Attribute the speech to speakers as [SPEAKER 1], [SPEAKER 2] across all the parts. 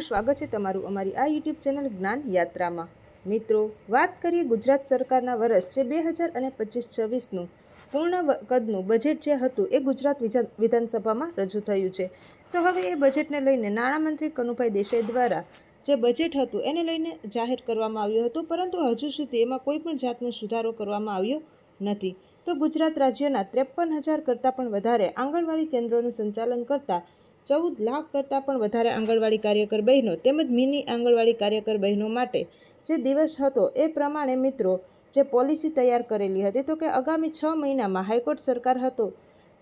[SPEAKER 1] સ્વાગત છે તમારું અમારી આ યુટ્યુબ ચેનલ જ્ઞાન યાત્રામાં. મિત્રો, વાત કરીએ ગુજરાત સરકારના વર્ષ જે બે હજાર અને પચીસ છવ્વીસનું પૂર્ણ કદનું બજેટ જે હતું એ ગુજરાત વિધાન- વિધાનસભામાં રજૂ થયું છે. તો હવે એ બજેટને લઈને નાણામંત્રી કનુભાઈ દેસાઈ દ્વારા જે બજેટ હતું એને લઈને જાહેર કરવામાં આવ્યું હતું, પરંતુ હજુ સુધી એમાં કોઈ પણ જાતનો સુધારો કરવામાં આવ્યો નથી. તો ગુજરાત રાજ્યના ત્રેપન હજાર કરતાં પણ વધારે આંગણવાડી કેન્દ્રોનું સંચાલન કરતા ચૌદ લાખ કરતાં પણ વધારે આંગણવાડી કાર્યકર બહેનો તેમજ મિની આંગણવાડી કાર્યકર બહેનો માટે જે દિવસ હતો એ પ્રમાણે મિત્રો જે પોલિસી તૈયાર કરેલી હતી તો કે આગામી છ મહિનામાં હાઈકોર્ટ સરકાર હતો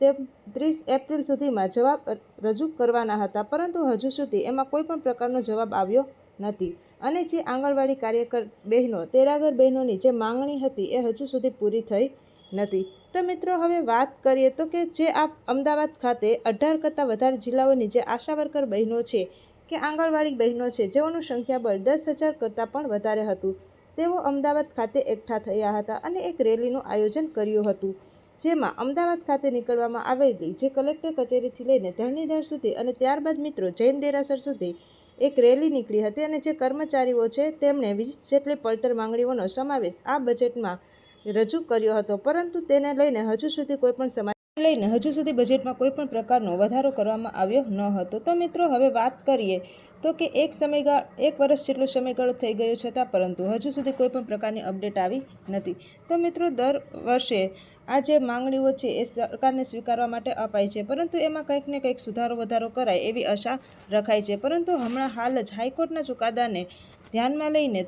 [SPEAKER 1] તે ત્રીસ એપ્રિલ સુધીમાં જવાબ રજૂ કરવાના હતા. પરંતુ હજુ સુધી એમાં કોઈ પણ પ્રકારનો જવાબ આવ્યો નથી. અને જે આંગણવાડી કાર્યકર બહેનો તેરાગર બહેનોની જે માંગણી હતી એ હજુ સુધી પૂરી થઈ નથી. તો મિત્રો, હવે વાત કરીએ તો કે જે આ અમદાવાદ ખાતે અઢાર કરતાં વધારે જિલ્લાઓની જે આશા વર્કર બહેનો છે કે આંગણવાડી બહેનો છે, જેઓનું સંખ્યાબળ દસ હજાર કરતાં પણ વધારે હતું, તેઓ અમદાવાદ ખાતે એકઠા થયા હતા અને એક રેલીનું આયોજન કર્યું હતું, જેમાં અમદાવાદ ખાતે નીકળવામાં આવેલી જે કલેક્ટર કચેરીથી લઈને ધરણીધર સુધી અને ત્યારબાદ મિત્રો જૈન દેરાસર સુધી એક રેલી નીકળી હતી અને જે કર્મચારીઓ છે તેમણે વીસ જેટલી પડતર માંગણીઓનો સમાવેશ આ બજેટમાં રજૂ કર્યો હતો. પરંતુ તેને લઈને હજુ સુધી કોઈપણ સમાજ લઈને હજુ સુધી બજેટમાં કોઈપણ પ્રકારનો વધારો કરવામાં આવ્યો ન હતો. તો મિત્રો, હવે વાત કરીએ તો કે એક સમયગાળ, એક વર્ષ જેટલો સમયગાળો થઈ ગયો છતાં પરંતુ હજુ સુધી કોઈપણ પ્રકારની અપડેટ આવી નથી. તો મિત્રો, દર વર્ષે આ જે માંગણીઓ છે એ સરકારને સ્વીકારવા માટે અપાય છે. પરંતુ એમાં કંઈક ને કંઈક સુધારો, વધારો કરાય એવી આશા રખાય છે. પરંતુ હમણાં હાલ જ હાઈકોર્ટના ચુકાદાને ધ્યાનમાં લઈને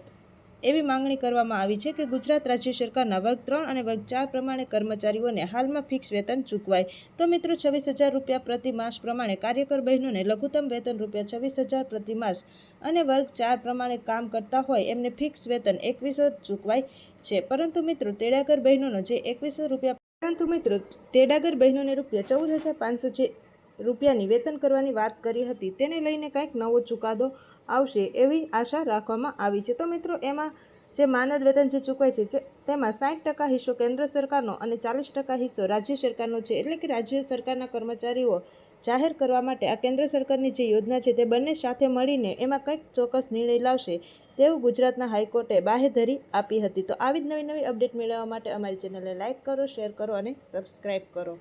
[SPEAKER 1] એવી માંગણી કરવામાં આવી છે કે ગુજરાત રાજ્ય સરકારના વર્ગ ત્રણ અને વર્ગ ચાર પ્રમાણે કર્મચારીઓને હાલમાં ફિક્સ વેતન ચૂકવાય. તો મિત્રો, છવ્વીસ હજાર રૂપિયા પ્રતિ માસ પ્રમાણે કાર્યકર બહેનોને લઘુત્તમ વેતન રૂપિયા છવ્વીસ હજાર પ્રતિ માસ અને વર્ગ ચાર પ્રમાણે કામ કરતા હોય એમને ફિક્સ વેતન એકવીસો ચૂકવાય છે. પરંતુ મિત્રો, તેડાગર બહેનોનો જે એકવીસો રૂપિયા પરંતુ મિત્રો, તેડાગર બહેનોને રૂપિયા ચૌદ હજાર પાંચસો જે રૂપિયાની વેતન કરવાની વાત કરી હતી. તેને લઈને કંઈક નવો ચુકાદો આવશે એવી આશા રાખવામાં આવી છે. તો મિત્રો, એમાં જે માનદ વેતન જે ચૂકવાય છે તેમાં સાઠ ટકા હિસ્સો કેન્દ્ર સરકારનો અને ચાલીસ ટકા હિસ્સો રાજ્ય સરકારનો છે. એટલે કે રાજ્ય સરકારના કર્મચારીઓ જાહેર કરવા માટે આ કેન્દ્ર સરકારની જે યોજના છે, તે બંને સાથે મળીને એમાં કંઈક ચોક્કસ નિર્ણય લાવશે તેવું ગુજરાતના હાઈકોર્ટે બાહેધરી આપી હતી. તો આવી જ નવી નવી અપડેટ મેળવવા માટે અમારી ચેનલને લાઇક કરો, શેર કરો અને સબસ્ક્રાઈબ કરો.